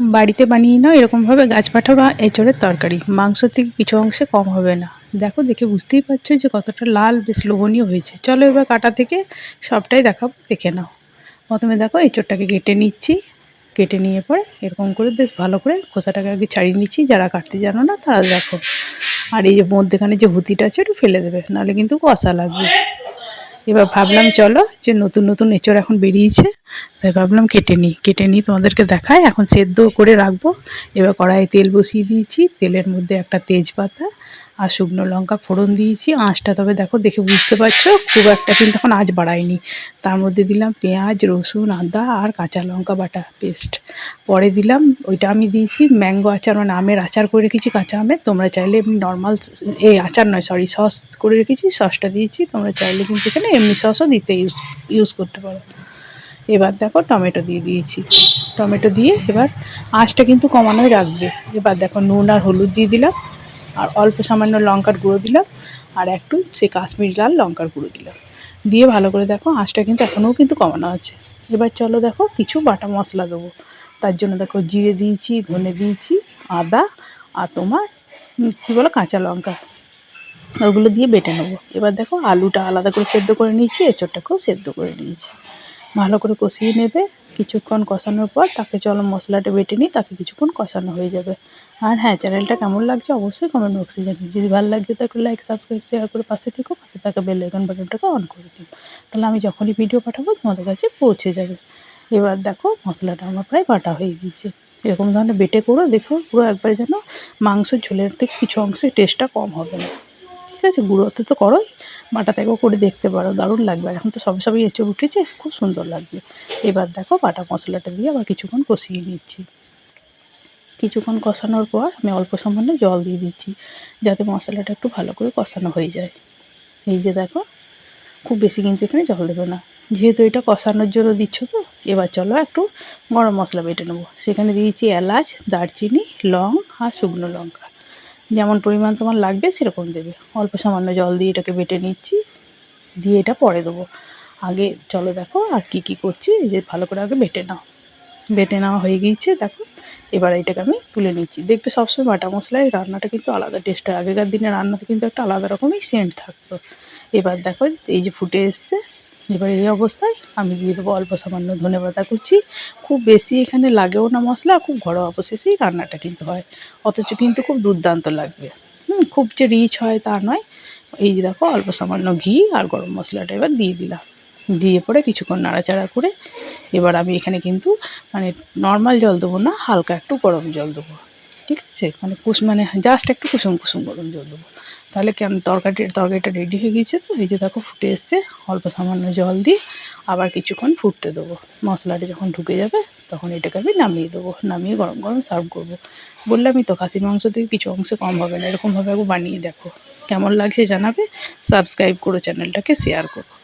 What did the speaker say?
বাড়িতে বানিয়ে নাও, এরকমভাবে গাছ পাঠা বা এঁচড়ের তরকারি। মাংস থেকে কিছু অংশে কম হবে না। দেখো, দেখে বুঝতেই পারছ যে কতটা লাল, বেশ লোভনীয় হয়েছে। চলো এবার কাটা থেকে সবটাই দেখাবো, দেখে নাও। প্রথমে দেখো, এঁচড়টাকে কেটে নিচ্ছি। কেটে নিয়ে পরে এরকম করে বেশ ভালো করে খোসাটাকে আগে ছাড়িয়ে নিচ্ছি। যারা কাটতে জানো না, তারা দেখো। আর এই যে মধ্যেখানে যে হুতিটা আছে একটু ফেলে দেবে, নাহলে কিন্তু কষা লাগবে। এবার ভাবলাম, চলো যে নতুন নতুন এঁচড় এখন বেরিয়েছে। তাই ভাবলাম কেটে নিই। কেটে নিই তোমাদেরকে দেখায় এখন সেদ্ধ করে রাখব। এবার কড়াইয়ে তেল বসিয়ে দিয়েছি। তেলের মধ্যে একটা তেজপাতা আর শুকনো লঙ্কা ফোড়ন দিয়েছি। আঁচটা তবে দেখো, দেখে বুঝতে পারছ, খুব একটা কিন্তু এখন আঁচ বাড়ায়নি। তার মধ্যে দিলাম পেঁয়াজ, রসুন, আদা আর কাঁচা লঙ্কা বাটা পেস্ট। পরে দিলাম, ওইটা আমি দিয়েছি ম্যাঙ্গো আচার মানে আমের আচার করে রেখেছি, কাঁচা আমের। তোমরা চাইলে এমনি নর্মাল এই আচার নয়, সরি, সস করে রেখেছি, সসটা দিয়েছি। তোমরা চাইলে কিন্তু এখানে এমনি সসও দিতে ইউজ ইউজ করতে পারো। এবার দেখো টমেটো দিয়ে দিয়েছি। টমেটো দিয়ে এবার আঁচটা কিন্তু কমানোই রাখবে। এবার দেখো নুন আর হলুদ দিয়ে দিলাম, আর অল্প সামান্য লঙ্কার গুঁড়ো দিলাম, আর একটু সে কাশ্মীরি লাল লঙ্কার গুঁড়ো দিলাম। দিয়ে ভালো করে দেখো আঁচটা কিন্তু এখনও কিন্তু কমানো আছে। এবার চলো দেখো কিছু বাটা মশলা দেবো। তার জন্য দেখো জিরে দিয়েছি, ধনে দিয়েছি, আদা আর তোমার কী বলো কাঁচা লঙ্কা। ওগুলো দিয়ে বেটে নেব। এবার দেখো আলুটা আলাদা করে সেদ্ধ করে নিয়েছি, এঁচোড়টাকেও সেদ্ধ করে নিয়েছি। ভালো করে কষিয়ে নেবে। কিছুক্ষণ কষানোর পর তাকে চলো মশলাটা বেটে নিই, তাকে কিছুক্ষণ কষানো হয়ে যাবে। আর হ্যাঁ চ্যানেলটা কেমন লাগছে অবশ্যই কমেন্ট বক্সে জানিয়ে যদি ভালো লাগছে তো একটু লাইক সাবস্ক্রাইব শেয়ার করে পাশে থেকো, পাশে থাকা বেল আইকন বাটনটাকে অন করে দিও। তাহলে আমি যখনই ভিডিও পাঠাবো তোমাদের কাছে পৌঁছে যাবে। এবার দেখো মশলাটা আমার প্রায় বাটা হয়ে গিয়েছে। এরকম ধরনের বেটে করো, দেখো পুরো একবারে যেন মাংস ঝোলের থেকে কিছু অংশে টেস্টটা কম হবে না। ঠিক আছে গুঁড়োতে তো করোই বাটা থেকেও করে দেখতে পারো, দারুণ লাগবে। আর এখন তো সবে সবই এঁচড় উঠেছে, খুব সুন্দর লাগবে। এবার দেখো বাটা মশলাটা দিয়ে আবার কিছুক্ষণ কষিয়ে নিচ্ছি। কিছুক্ষণ কষানোর পর আমি অল্প সামান্য জল দিয়ে দিচ্ছি, যাতে মশলাটা একটু ভালো করে কষানো হয়ে যায়। এই যে দেখো, খুব বেশি কিন্তু এখানে জল দেবে না। যেহেতু এটা কষানোর জন্য দিচ্ছ তো, এবার চলো একটু গরম মশলা বেটে নেব। সেখানে দিয়েছি এলাচ, দারচিনি, লং আর শুকনো লঙ্কা। যেমন পরিমাণ তোমার লাগবে, সেরকম দেবে। অল্প সামান্য জল দিয়ে এটাকে বেটে নিচ্ছি, দিয়ে এটা পরে দেবো। আগে চলো দেখো আর কি কি করছি যে ভালো করে আগে বেটে নাও। বেটে নেওয়া হয়ে গিয়েছে, দেখো। এবার এটাকে আমি তুলে নিচ্ছি। দেখবে সবসময় বাটা মশলায় রান্নাটা কিন্তু আলাদা টেস্ট হয়। আগেকার দিনে রান্নাতে কিন্তু একটা আলাদা রকমই সেন্ট থাকতো। এবার দেখো এই যে ফুটে এসছে এবার এই অবস্থায় আমি দিয়ে দেবো অল্প সামান্য ধনে পাতা কুচি। খুব বেশি এখানে লাগেও না মশলা, খুব ঘরোয়া অবশেষেই রান্নাটা কিন্তু হয়। অথচ কিন্তু খুব দুর্দান্ত লাগবে। হুম, খুব যে রিচ হয় তা নয়। এই যে দেখো, অল্প সামান্য ঘি আর গরম মশলাটা এবার দিয়ে দিলাম। দিয়ে পরে কিছুক্ষণ নাড়াচাড়া করে এবার আমি এখানে কিন্তু মানে নর্মাল জল দেবো না, হালকা একটু গরম জল দেবো। ঠিক আছে? মানে কুস মানে জাস্ট একটু কুসুম কুসুম গরম জল দেবো। তাহলে কেন তরকারি তরকারিটা রেডি হয়ে গিয়েছে তো? এই যে দেখো, ফুটে এসছে। অল্প সামান্য জল দিয়ে আবার কিছুক্ষণ ফুটতে দেবো। মশলাটা যখন ঢুকে যাবে, তখন এটাকে আমি নামিয়ে দেবো। নামিয়ে গরম গরম সার্ভ করব। বললামই তো, খাসির মাংস থেকে কিছু অংশে কম হবে না। এরকমভাবে বানিয়ে দেখো। কেমন লাগছে জানাবে? সাবস্ক্রাইব করো, চ্যানেলটাকে শেয়ার করো।